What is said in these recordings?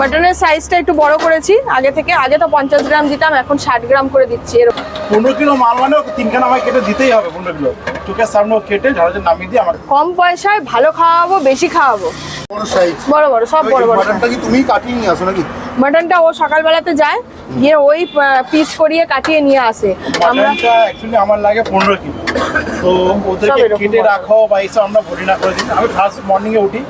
মাটনের সাইজটা একটু বড় করেছি। আগে থেকে আগে তো পঞ্চাশ গ্রাম দিতাম এখন ষাট গ্রাম করে দিচ্ছি এরকম। পনেরো কিলো মাল মানে তিনখানা আমায় কেটে দিতেই হবে পনেরো কিলো। চোখের সামনে কেটে ঝাড়াতে নামিয়ে দিয়ে আমার কম পয়সায় ভালো খাওয়াবো বেশি খাওয়াবো। বড় সাইজ বড় বড় সব বড় বড়। মাটনটা কি তুমি কাটিয়ে নিয়ে আসো নাকি? মাটনটা ও সকালবেলাতে যায় গিয়ে ওই পিস করিয়ে কাটিয়ে নিয়ে আসে। আমরা অ্যাকচুয়ালি আমার লাগে পনেরো কিলো। তো ওদেরকে কেটে রাখো বা এইসব আমরা বলি না করে দিই। আমি ফার্স্ট মর্নিংয়ে উঠি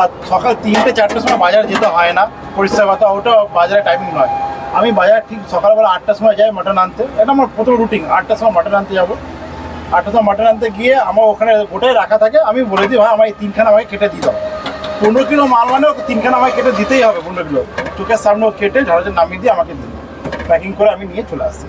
আর সকাল তিনটে, চারটের সময় বাজার যেতে হয় না পরিষ্কার কথা ওটা বাজারে টাইমিং নয়। আমি বাজার ঠিক সকালবেলা আটটার সময় যাই মাটন আনতে। এটা আমার প্রথম রুটিন আটটার সময় মাটন আনতে যাব। আটটার সময় মাটন আনতে গিয়ে আমার ওখানে গোটাই রাখা থাকে। আমি বলে দিই, ভাই, আমার এই তিনখানা আমাকে কেটে দিতে হবে পনেরো কিলো মাল মানে ওকে তিনখানা আমাকে কেটে দিতেই হবে পনেরো কিলো। চোখের সামনে কেটে ঝাড়াতে নামিয়ে দিয়ে আমাকে দিন প্যাকিং করে আমি নিয়ে চলে আসছি।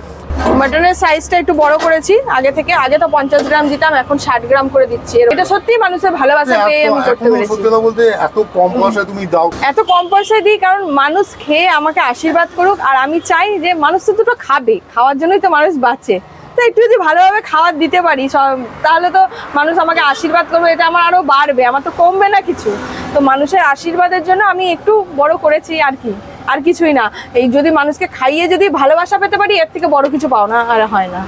মাটনের সাইজটা একটু বড় করেছি। আগে থেকে আগে তো পঞ্চাশ গ্রাম দিতাম এখন ষাট গ্রাম করে দিচ্ছি। এটা সত্যি মানুষের ভালোবাসা পেয়ে আমি করতে পেরেছি। বলতে এত কম পয়সায় তুমি দাও। এত কম পয়সায় দিই কারণ মানুষ খেয়ে আমাকে আশীর্বাদ করুক আর আমি চাই যে মানুষ তো দুটো খাবে খাওয়ার জন্যই তো মানুষ বাঁচে। তো একটু যদি ভালোভাবে খাবার দিতে পারি সব তাহলে তো মানুষ আমাকে আশীর্বাদ করবে এটা আমার আরও বাড়বে আমার তো কমবে না কিছু। তো মানুষের আশীর্বাদের জন্য আমি একটু বড় করেছি আর কি। আর কিছুই না। এই যদি মানুষকে খাইয়ে যদি ভালোবাসা পেতে পারি, এর থেকে বড় কিছু পাও না আর হয় না।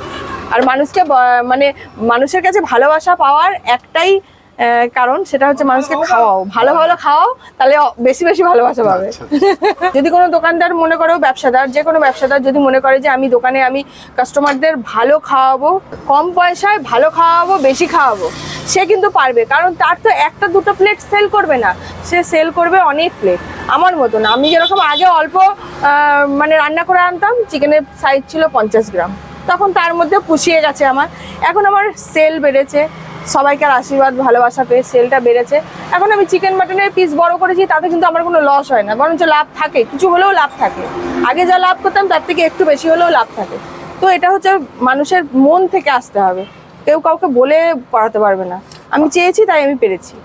আর মানুষকে মানে মানুষের কাছে ভালোবাসা পাওয়ার একটাই কারণ সেটা হচ্ছে মানুষকে খাওয়াও। ভালো ভালো খাওয়াও তাহলে বেশি বেশি ভালোবাসা পাবে। যদি কোনো দোকানদার মনে করো ব্যবসাদার যে কোনো ব্যবসাদার যদি মনে করে যে আমি দোকানে আমি কাস্টমারদের ভালো খাওয়াবো কম পয়সায় ভালো খাওয়াবো বেশি খাওয়াবো সে কিন্তু পারবে। কারণ তার তো একটা দুটো প্লেট সেল করবে না। সে সেল করবে অনেক প্লেট আমার মতন। আমি যেরকম আগে অল্প মানে রান্না করে আনতাম চিকেনের সাইজ ছিল পঞ্চাশ গ্রাম। তখন তার মধ্যে পুষিয়ে গেছে আমার। এখন আমার সেল বেড়েছে। সবাইকার আশীর্বাদ, ভালোবাসা পেয়ে সেলটা বেড়েছে। এখন আমি চিকেন মাটনের পিস বড় করেছি, তাতে কিন্তু আমার কোনো লস হয় না। বরঞ্চ লাভ থাকে, কিছু হলেও লাভ থাকে। আগে যা লাভ করতাম, তার থেকে একটু বেশি হলেও লাভ থাকে। তো এটা হচ্ছে মানুষের মন থেকে আসতে হবে। কেউ কাউকে বলে করাতে পারবে না। আমি চেয়েছি, তাই আমি পেরেছি।